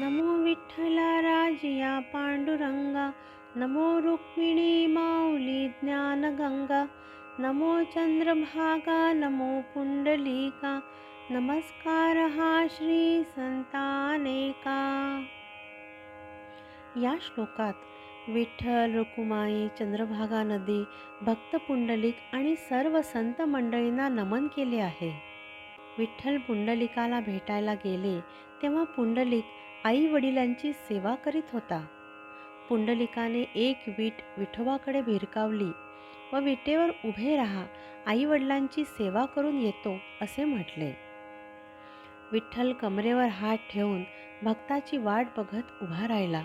नमो विठ्ठला राजिया पांडुरंगा नमो रुक्मिणी माऊली ज्ञानगंगा नमो चंद्रभागा नमो पुंडलिका नमस्कार हा श्री संतानेका. या श्लोकात विठ्ठल रुकुमाई चंद्रभागा नदी भक्त पुंडलिक आणि सर्व संत मंडळींना नमन केले आहे. विठ्ठल पुंडलिकाला भेटायला गेले तेव्हा पुंडलिक आई वडिलांची सेवा करीत होता. पुंडलिकाने एक वीट विठोबाकडे भिरकावली व विटेवर उभे राहा आई वडिलांची सेवा करून येतो असे म्हटले. विठ्ठल कमरेवर हात ठेवून भक्ताची वाट बघत उभा राहिला.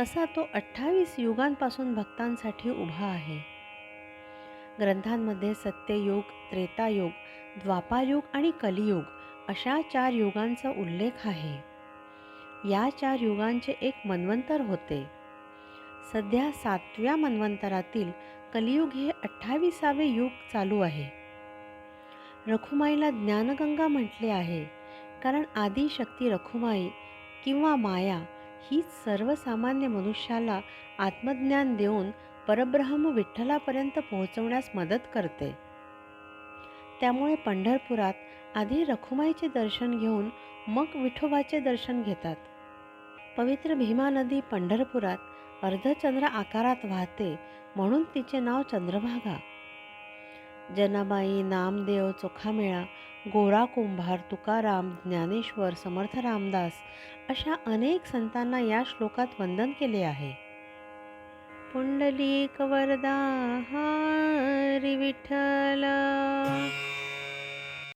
तसा तो अठ्ठावीस युगांपासून भक्तांसाठी उभा आहे. ग्रंथांमध्ये सत्ययुग त्रेतायोग द्वापायोग आणि कलियुग अशा चार युगांचा उल्लेख आहे. या चार युगांचे एक मन्वंतर होते. सध्या सातव्या मन्वंतरातील कलियुग हे अठ्ठावीसावे युग चालू आहे. रखुमाईला ज्ञानगंगा म्हटले आहे कारण आदी शक्ती रखुमाई किंवा माया हीच सर्वसामान्य मनुष्याला आत्मज्ञान देऊन परब्रह्म विठ्ठलापर्यंत पोहोचवण्यास मदत करते. त्यामुळे पंढरपुरात आधी रखुमाईचे दर्शन घेऊन मग विठोबाचे दर्शन घेतात. पवित्र भीमा नदी पंढरपुरात अर्धचंद्र आकारात वाहते म्हणून तिचे नाव चंद्रभागा. जनाबाई नामदेव चोखामेळा गोरा कुंभार तुकाराम ज्ञानेश्वर समर्थ रामदास अशा अनेक संतांना या श्लोकात वंदन केले आहे. पुंडलिक वरदा हरी विठ्ठल